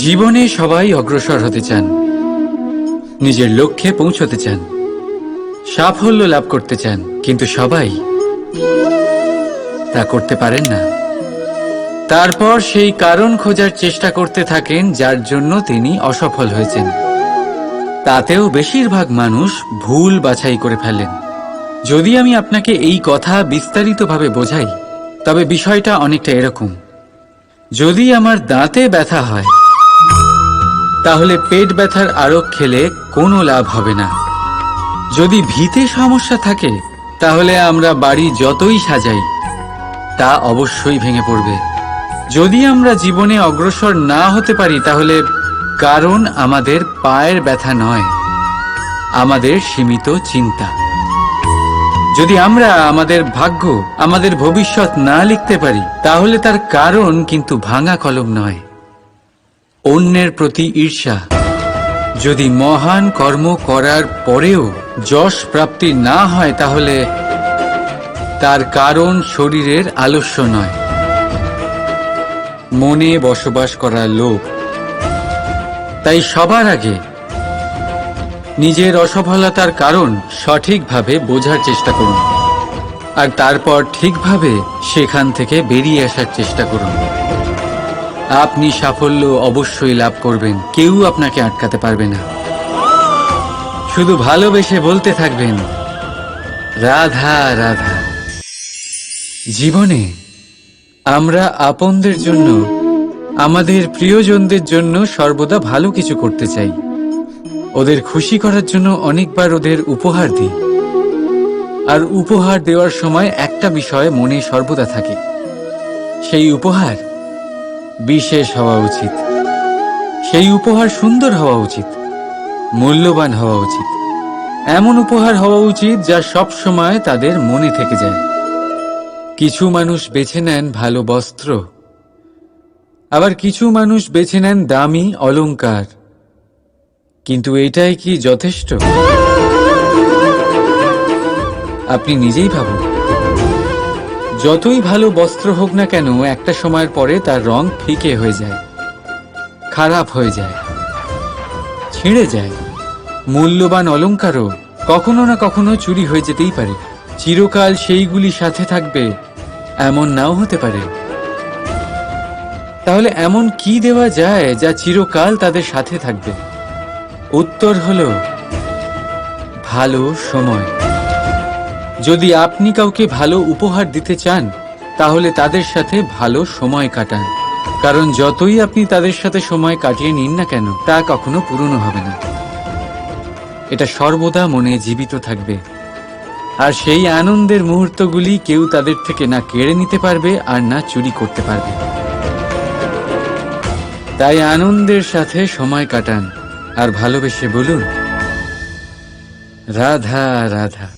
জীবনে সবাই অগ্রসর হতে চান। নিজের লক্ষ্যে পৌঁছতে চান। সাফল্য লাভ করতে চান, কিন্তু সবাই তা করতে পারেন না। তারপর সেই কারণ খোঁজার চেষ্টা করতে থাকেন, যার জন্য তিনি অসফল হয়েছেন। তাতেও বেশিরভাগ মানুষ ভুল বাছাই করে ফেলেন যদি আমি আপনাকে এই কথা বিস্তারিতভাবে বোঝাই, তবে বিষয়টা অনেকটা এরকম। যদি আমার দাঁতে ব্যথা হয় তাহলে পেট ব্যথার আরোগ খেলে কোনো লাভ হবে না। যদি ভিতে সমস্যা থাকে, তাহলে আমরা বাড়ি যতই সাজাই, তা অবশ্যই ভেঙে পড়বে। যদি আমরা জীবনে অগ্রসর না হতে পারি, তাহলে কারণ আমাদের পায়ের ব্যথা নয়, আমাদের সীমিত চিন্তা। যদি আমরা আমাদের ভাগ্য, আমাদের ভবিষ্যৎ না লিখতে পারি, তাহলে তার কারণ কিন্তু ভাঙা কলম নয়। অন্যের প্রতি ঈর্ষা। যদি মহান কর্ম করার পরেও যশ প্রাপ্তি না হয় তাহলে তার কারণ শরীরের আলস্য নয়। মনে বসবাস করা লোক। তাই সবার আগে নিজের অসফলতার কারণ সঠিকভাবে বোঝার চেষ্টা করুন। আর তারপর ঠিকভাবে সেখান থেকে বেরিয়ে আসার চেষ্টা করুন। আপনি সাফল্য অবশ্যই লাভ করবেন। কেউ আপনাকে আটকাতে পারবে না। শুধু ভালোবেসে বলতে থাকবেন, রাধা রাধা। জীবনে আমরা আপনদের জন্য, আমাদের প্রিয়জনদের জন্য সর্বদা ভালো কিছু করতে চাই। ওদের খুশি করার জন্য অনেকবার ওদের উপহার দিই। আর উপহার দেওয়ার সময় একটা বিষয় মনে সর্বদা থাকে। সেই উপহার বিশেষ হওয়া উচিত। সেই উপহার সুন্দর হওয়া উচিত, মূল্যবান হওয়া উচিত। এমন উপহার হওয়া উচিত যা সব সময় তাদের মনে থেকে যায়। কিছু মানুষ বেছে নেন ভালো বস্ত্র, আবার কিছু মানুষ বেছে নেন দামি অলংকার। কিন্তু এটাই কি যথেষ্ট? আপনি নিজেই ভাবুন। যতই ভালো বস্ত্র হোক না কেন, একটা সময়ের পরে তার রং ফিকে হয়ে যায়, খারাপ হয়ে যায়, ছিঁড়ে যায়। মূল্যবান অলঙ্কারও কখনো না কখনো চুরি হয়ে যেতেই পারে। চিরকাল সেইগুলি সাথে থাকবে, এমন নাও হতে পারে। তাহলে এমন কি দেওয়া যায় যা চিরকাল তাদের সাথে থাকবে? উত্তর হলো, ভালো সময়। যদি আপনি কাউকে ভালো উপহার দিতে চান, তাহলে তাদের সাথে ভালো সময় কাটান। কারণ যতই আপনি তাদের সাথে সময় কাটিয়ে নিন না কেন, তা কখনো পুরনো হবে না। এটা সর্বদা মনে জীবিত থাকবে। আর সেই আনন্দের মুহূর্তগুলি কেউ তাদের থেকে না কেড়ে নিতে পারবে, আর না চুরি করতে পারবে। তাই আনন্দের সাথে সময় কাটান, আর ভালোবেসে বলুন, রাধা রাধা।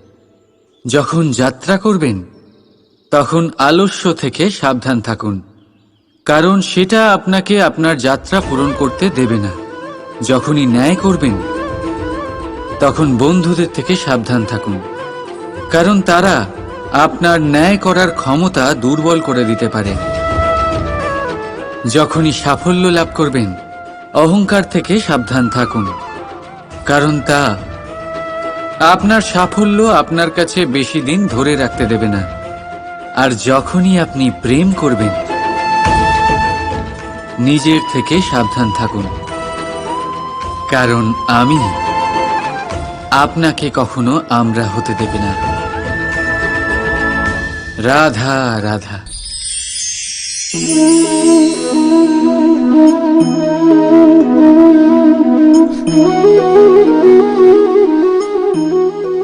যখন যাত্রা করবেন, তখন আলস্য থেকে সাবধান থাকুন, কারণ সেটা আপনাকে আপনার যাত্রা পূরণ করতে দেবে না। যখনই ন্যায় করবেন, তখন বন্ধুদের থেকে সাবধান থাকুন, কারণ তারা আপনার ন্যায় করার ক্ষমতা দুর্বল করে দিতে পারে। যখনই সাফল্য লাভ করবেন, অহংকার থেকে সাবধান থাকুন, কারণ তা আপনার সাফল্য আপনার কাছে বেশি দিন ধরে রাখতে দেবে না। আর যখনই আপনি প্রেম করবেন, নিজের থেকে সাবধান থাকুন। কারণ আমি আপনাকে কখনো আমরা হতে দেবে না। রাধা রাধা।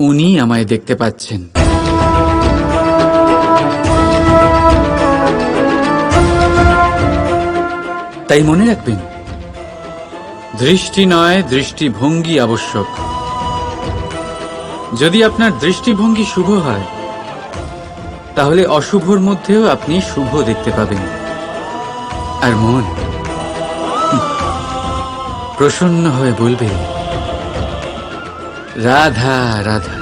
উনি আমায় দেখতে পাচ্ছেন। তাই মনে রাখবেন, দৃষ্টি নয়, দৃষ্টিভঙ্গি আবশ্যক। যদি আপনার দৃষ্টিভঙ্গি শুভ হয়, তাহলে অশুভর মধ্যেও আপনি শুভ দেখতে পাবেন। আর মন প্রসন্ন হয়ে বলবে রাধা রাধা।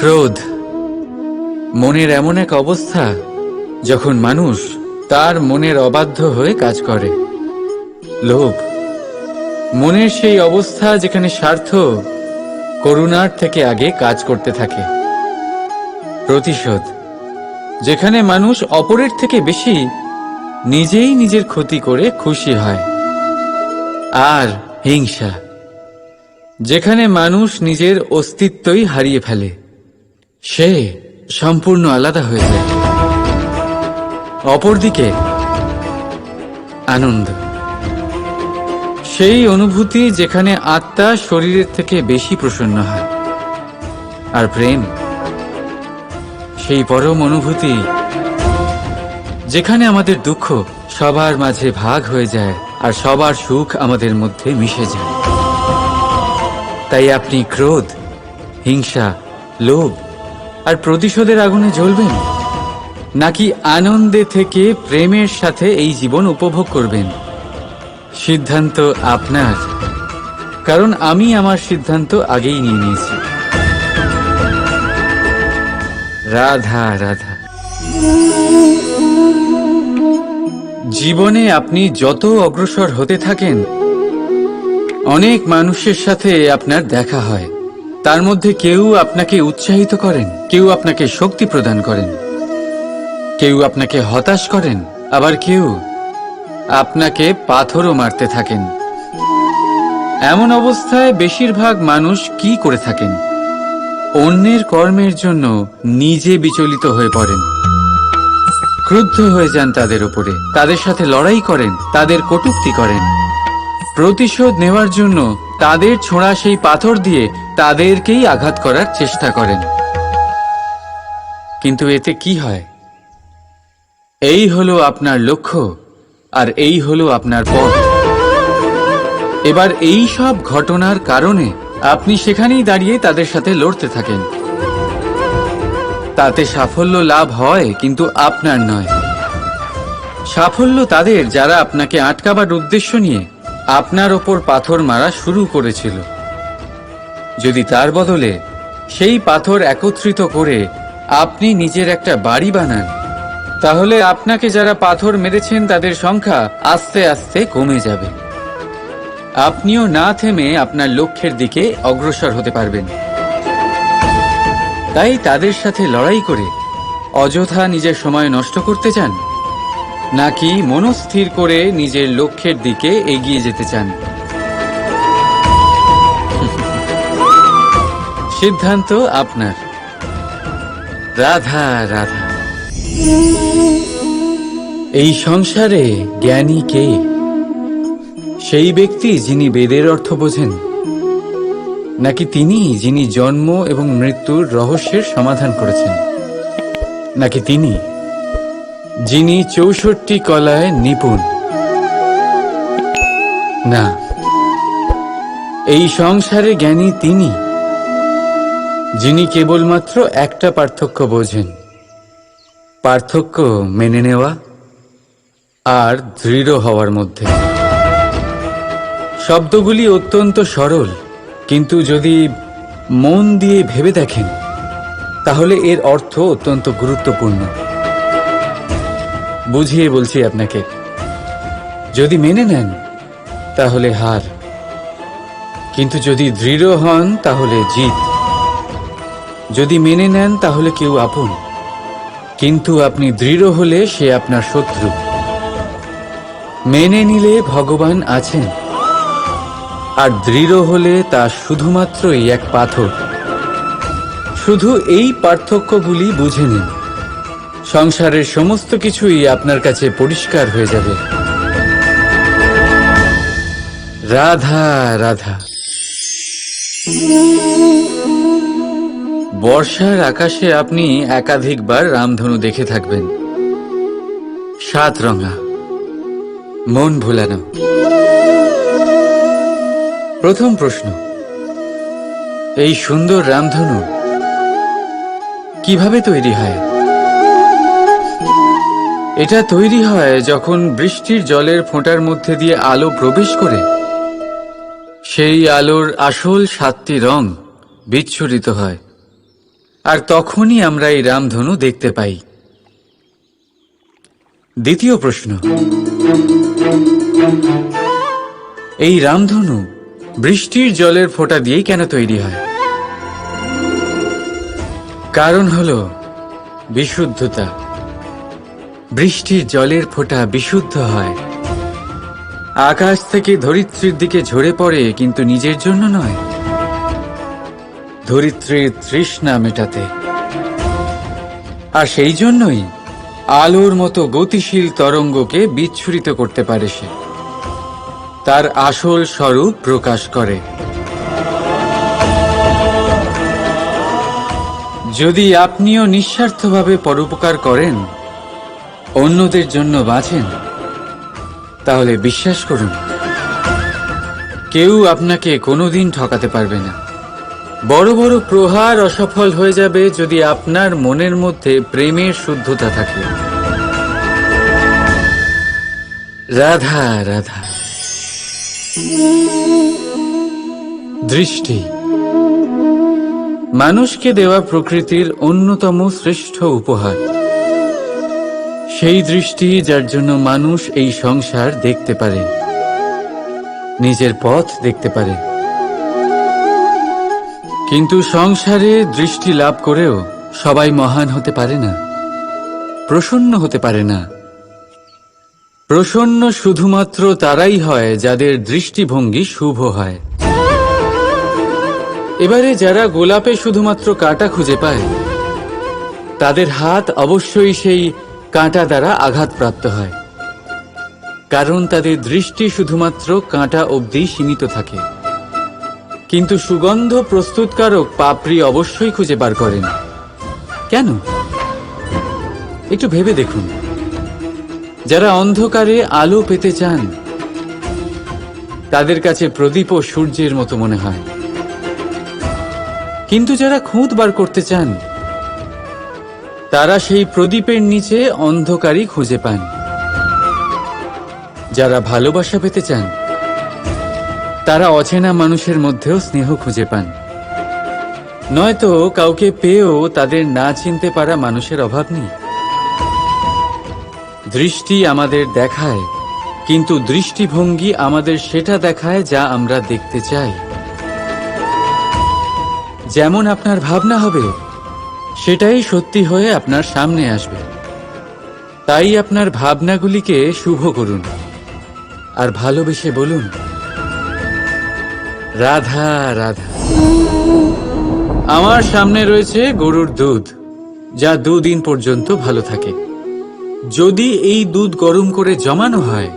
ক্রোধ। মনের এমন এক অবস্থা যখন মানুষ তার মনের অবাধ্য হয়ে কাজ করে। লোভ। মনের সেই অবস্থা যেখানে স্বার্থ করুণার থেকে আগে কাজ করতে থাকে। প্রতিশোধ। যেখানে মানুষ অপরের থেকে বেশি নিজেই নিজের ক্ষতি করে খুশি হয়। আর হিংসা। যেখানে মানুষ নিজের অস্তিত্বই হারিয়ে ফেলে, সে সম্পূর্ণ আলাদা হয়ে যায়। অপরদিকে আনন্দ। সেই অনুভূতি যেখানে আত্মা শরীরের থেকে বেশি প্রসন্ন হয়, আর প্রেম, সেই পরম অনুভূতি যেখানে আমাদের দুঃখ সবার মাঝে ভাগ হয়ে যায় আর সবার সুখ আমাদের মধ্যে মিশে যায়। তাই আপনি ক্রোধ, হিংসা, লোভ আর প্রতিশোধের আগুনে জ্বলবেন। নাকি আনন্দে থেকে প্রেমের সাথে এই জীবন উপভোগ করবেন? সিদ্ধান্ত আপনার, কারণ আমি আমার সিদ্ধান্ত আগেই নিয়ে নিয়েছি। রাধা রাধা। জীবনে আপনি যত অগ্রসর হতে থাকেন, অনেক মানুষের সাথে আপনার দেখা হয়। তার মধ্যে কেউ আপনাকে উৎসাহিত করেন, কেউ আপনাকে শক্তি প্রদান করেন, কেউ আপনাকে হতাশ করেন, আবার কেউ আপনাকে পাথরও মারতে থাকেন। এমন অবস্থায় বেশিরভাগ মানুষ কি করে থাকেন? অন্যের কর্মের জন্য নিজে বিচলিত হয়ে পড়েন। ক্রুদ্ধ হয়ে যান তাদের উপরে। তাদের সাথে লড়াই করেন, তাদের কটূক্তি করেন। প্রতিশোধ নেওয়ার জন্য তাদের ছোঁড়া সেই পাথর দিয়ে তাদেরকেই আঘাত করার চেষ্টা করেন। কিন্তু এতে কি হয়? এই হলো আপনার লক্ষ্য, আর এই হলো আপনার পথ। এবার এই সব ঘটনার কারণে আপনি সেখানেই দাঁড়িয়ে তাদের সাথে লড়তে থাকেন। তাতে সাফল্য লাভ হয়, কিন্তু আপনার নয়। সাফল্য তাদের যারা আপনাকে আটকাবার উদ্দেশ্য নিয়ে আপনার ওপর পাথর মারা শুরু করেছিল। যদি তার বদলে সেই পাথর একত্রিত করে আপনি নিজের একটা বাড়ি বানান, তাহলে আপনাকে যারা পাথর মেরেছেন তাদের সংখ্যা আস্তে আস্তে কমে যাবে। আপনিও না থেমে আপনার লক্ষ্যের দিকে অগ্রসর হতে পারবেন। তাই তাদের সাথে লড়াই করে অযথা নিজের সময় নষ্ট করতে চান? নাকি মনস্থির করে নিজের লক্ষ্যের দিকে এগিয়ে যেতে চান? সিদ্ধান্ত আপনার। রাধা রাধা। এই সংসারে জ্ঞানী কে? সেই ব্যক্তি যিনি বেদের অর্থ বোঝেন। নাকি তিনি, যিনি জন্ম এবং মৃত্যুর রহস্যের সমাধান করেছেন? নাকি তিনি, যিনি চৌষট্টি কলায় নিপুণ? না, এই সংসারে জ্ঞানী তিনি, যিনি কেবলমাত্র একটা পার্থক্য বোঝেন। পার্থক্য মেনে নেওয়া আর দৃঢ় হওয়ার মধ্যে। শব্দগুলি অত্যন্ত সরল। কিন্তু যদি মন দিয়ে ভেবে দেখেন, তাহলে এর অর্থ অত্যন্ত গুরুত্বপূর্ণ। বুঝিয়ে বলছি আপনাকে, যদি মেনে নেন, তাহলে হার। কিন্তু যদি দৃঢ় হন, তাহলে জিত। যদি মেনে নেন, তাহলে কেউ আপন। কিন্তু আপনি দৃঢ় হলে সে আপনার শত্রু। মেনে নিলে ভগবান আছেন। আর দৃঢ় হলে তা শুধুমাত্রই এক পাথর। শুধু এই পার্থক্যগুলি বুঝে নিন। সংসারের সমস্ত কিছুই আপনার কাছে পরিষ্কার হয়ে যাবে। রাধা রাধা। বর্ষার আকাশে আপনি একাধিকবার রামধনু দেখে থাকবেন। সাত রঙা। মন ভুলানো। প্রথম প্রশ্ন, এই সুন্দর রামধনু কীভাবে তৈরি হয়? এটা তৈরি হয় যখন বৃষ্টির জলের ফোঁটার মধ্যে দিয়ে আলো প্রবেশ করে। সেই আলোর আসল সাতটি রং বিচ্ছুরিত হয়। আর তখনই আমরা এই রামধনু দেখতে পাই। দ্বিতীয় প্রশ্ন, এই রামধনু বৃষ্টির জলের ফোঁটা দিয়েই কেন তৈরি হয়? কারণ হল বিশুদ্ধতা। বৃষ্টির জলের ফোঁটা বিশুদ্ধ হয়। আকাশ থেকে ধরিত্রীর দিকে ঝরে পড়ে কিন্তু নিজের জন্য নয়। ধরিত্রীর তৃষ্ণা মেটাতে। আর সেই জন্যই আলোর মতো গতিশীল তরঙ্গকে বিচ্ছুরিত করতে পারে সে। তার আসল স্বরূপ প্রকাশ করে। যদি আপনিও নিঃস্বার্থভাবে পরোপকার করেন, অন্যদের জন্য বাঁচেন, তাহলে বিশ্বাস করুন, কেউ আপনাকে কোনোদিন ঠকাতে পারবে না। বড় বড় প্রহার অসফল হয়ে যাবে যদি আপনার মনের মধ্যে প্রেমের শুদ্ধতা থাকে। রাধা রাধা। দৃষ্টি। মানুষকে দেওয়া প্রকৃতির অন্যতম শ্রেষ্ঠ উপহার। সেই দৃষ্টি যার জন্য মানুষ এই সংসার দেখতে পারে, নিজের পথ দেখতে পারে। কিন্তু সংসারে দৃষ্টি লাভ করেও সবাই মহান হতে পারে না, প্রসন্ন হতে পারে না। প্রসন্ন শুধুমাত্র তারাই হয় যাদের দৃষ্টিভঙ্গি শুভ হয়। এবারে যারা গোলাপে শুধুমাত্র কাঁটা খুঁজে পায়, তাদের হাত অবশ্যই সেই কাঁটা দ্বারা আঘাতপ্রাপ্ত হয়। কারণ তাদের দৃষ্টি শুধুমাত্র কাঁটা অবধি সীমিত থাকে। কিন্তু সুগন্ধ প্রস্তুতকারক পাপড়ি অবশ্যই খুঁজে বার করেন। কেন? একটু ভেবে দেখুন। যারা অন্ধকারে আলো পেতে চান, তাদের কাছে প্রদীপ ও সূর্যের মতো মনে হয়। কিন্তু যারা খুঁত বার করতে চান, তারা সেই প্রদীপের নিচে অন্ধকারই খুঁজে পান। যারা ভালোবাসা পেতে চান, তারা অচেনা মানুষের মধ্যেও স্নেহ খুঁজে পান। নয়তো কাউকে পেয়েও তাদের না চিনতে পারা মানুষের অভাব নেই। দৃষ্টি আমাদের দেখায়, কিন্তু দৃষ্টিভঙ্গি আমাদের সেটা দেখায় যা আমরা দেখতে চাই। যেমন আপনার ভাবনা হবে, সেটাই সত্যি হয়ে আপনার সামনে আসবে। তাই আপনার ভাবনাগুলিকে শুভ করুন, আর ভালোবেসে বলুন, রাধা রাধা। আমার সামনে রয়েছে গরুর দুধ, যা দুদিন পর্যন্ত ভালো থাকে। যদি এই দুধ গরম করে জমানো হয়,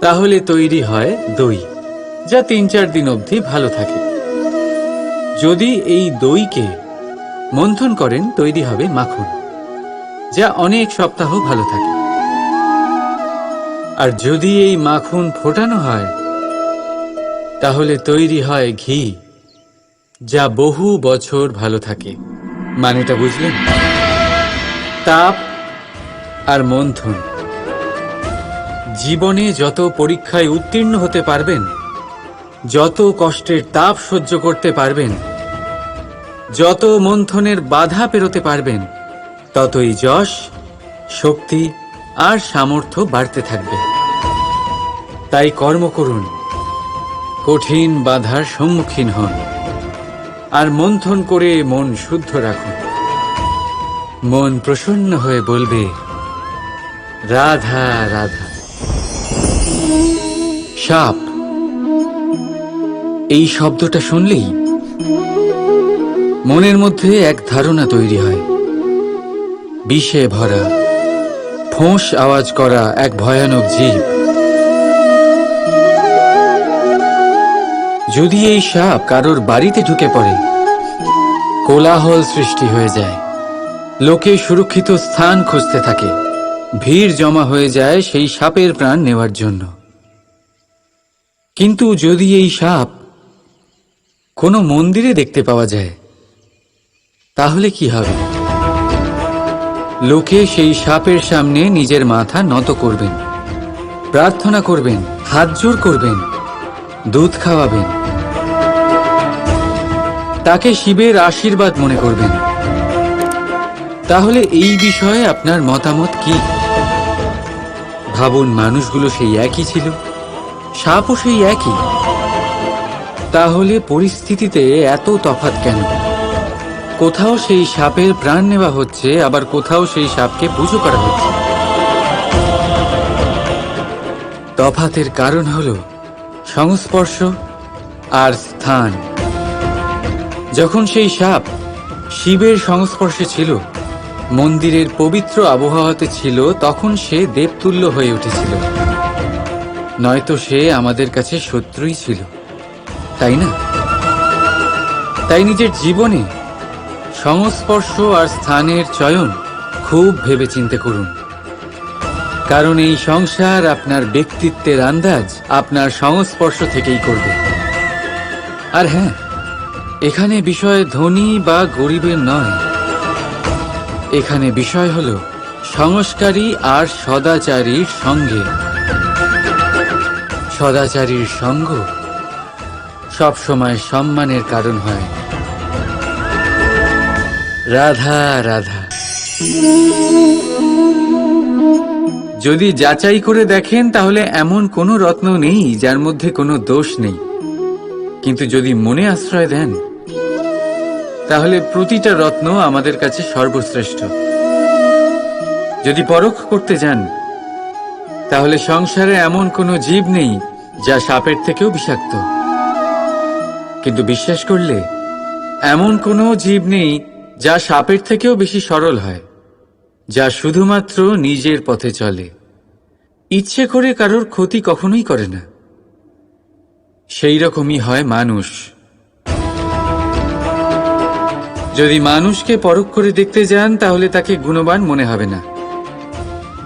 তাহলে তৈরি হয় দই, যা তিন চার দিন অবধি ভালো থাকে। যদি এই দইকে মন্থন করেন, তৈরি হবে মাখন, যা অনেক সপ্তাহ ভালো থাকে। আর যদি এই মাখন ফোটানো হয়, তাহলে তৈরি হয় ঘি, যা বহু বছর ভালো থাকে। মানেটা বুঝলেন? তাপ আর মন্থন জীবনে যত পরীক্ষায় উত্তীর্ণ হতে পারবেন, যত কষ্টের তাপ সহ্য করতে পারবেন, যত মন্থনের বাধা পেরোতে পারবেন, ততই যশ, শক্তি আর সামর্থ্য বাড়তে থাকবে। তাই কর্ম করুন, কঠিন বাধার সম্মুখীন হন, আর মন্থন করে মন শুদ্ধ রাখুন। মন প্রসন্ন হয়ে বলবে রাধা রাধা। সাপ, এই শব্দটা শুনলেই মনের মধ্যে এক ধারণা তৈরি হয়। বিষে ভরা, ফোঁস আওয়াজ করা এক ভয়ানক জীব। যদি এই সাপ কারোর বাড়িতে ঢুকে পড়ে, কোলাহল সৃষ্টি হয়ে যায়। লোকে সুরক্ষিত স্থান খুঁজতে থাকে। ভিড় জমা হয়ে যায় সেই সাপের প্রাণ নেওয়ার জন্য। কিন্তু যদি এই সাপ কোনো মন্দিরে দেখতে পাওয়া যায়, তাহলে কি হবে? লোকে সেই সাপের সামনে নিজের মাথা নত করবেন, প্রার্থনা করবেন, হাত জোর করবেন, দুধ খাওয়াবেন। তাকে শিবের আশীর্বাদ মনে করবেন। তাহলে এই বিষয়ে আপনার মতামত কি? ভাবুন মানুষগুলো সেই একই ছিল। সাপও সেই একই। তাহলে পরিস্থিতিতে এত তফাৎ কেন? কোথাও সেই সাপের প্রাণ নেওয়া হচ্ছে, আবার কোথাও সেই সাপকে পুজো করা হচ্ছে। তফাতের কারণ হল সংস্পর্শ আর স্থান। যখন সেই সাপ শিবের সংস্পর্শে ছিল মন্দিরের পবিত্র আবহাওয়াতে ছিল, তখন সে দেবতুল্য হয়ে উঠেছিল। নয়তো সে আমাদের কাছে শত্রুই ছিল। তাই না? তাই নিজের জীবনে সংস্পর্শ আর স্থানের চয়ন খুব ভেবেচিন্তে করুন। কারণ এই সংসার আপনার ব্যক্তিত্বের আন্দাজ আপনার সংস্পর্শ থেকেই করবে। আর হ্যাঁ এখানে বিষয় ধনী বা গরিবের নয়। এখানে বিষয় হল সংস্কারী আর সদাচারীর সঙ্গে। সদাচারীর সঙ্গ সবসময় সম্মানের কারণ হয়। রাধা রাধা। যদি যাচাই করে দেখেন, তাহলে এমন কোনো রত্ন নেই যার মধ্যে কোনো দোষ নেই। কিন্তু যদি মনে আশ্রয় দেন তাহলে প্রতিটা রত্ন আমাদের কাছে সর্বশ্রেষ্ঠ। যদি পরখ করতে যান, তাহলে সংসারে এমন কোনো জীব নেই যা সাপের থেকেও বিষাক্ত। কিন্তু বিশ্বাস করলে, এমন কোনো জীব নেই যা সাপের থেকেও বেশি সরল হয়, যা শুধুমাত্র নিজের পথে চলে। ইচ্ছে করে কারোর ক্ষতি কখনোই করে না। সেই রকমই হয় মানুষ। যদি মানুষকে পরখ করে দেখতে যান, তাহলে তাকে গুণবান মনে হবে না।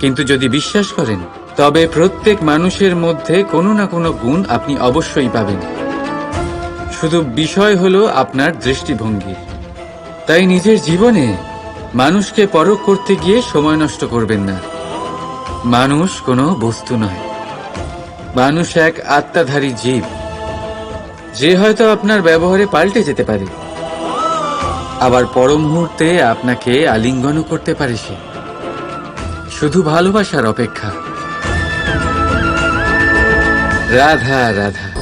কিন্তু যদি বিশ্বাস করেন, তবে প্রত্যেক মানুষের মধ্যে কোনো না কোনো গুণ আপনি অবশ্যই পাবেন। শুধু বিষয় হলো আপনার দৃষ্টিভঙ্গি। তাই নিজের জীবনে মানুষকে পরখ করতে গিয়ে সময় নষ্ট করবেন না। মানুষ কোনো বস্তু নয়। মানুষ এক আত্মাধারী জীব। যে হয়তো আপনার ব্যবহারে পাল্টে যেতে পারে। আবার পর মুহূর্তে আপনাকে আলিঙ্গনও করতে পারে সে। শুধু ভালোবাসার অপেক্ষা। রাধা রাধা।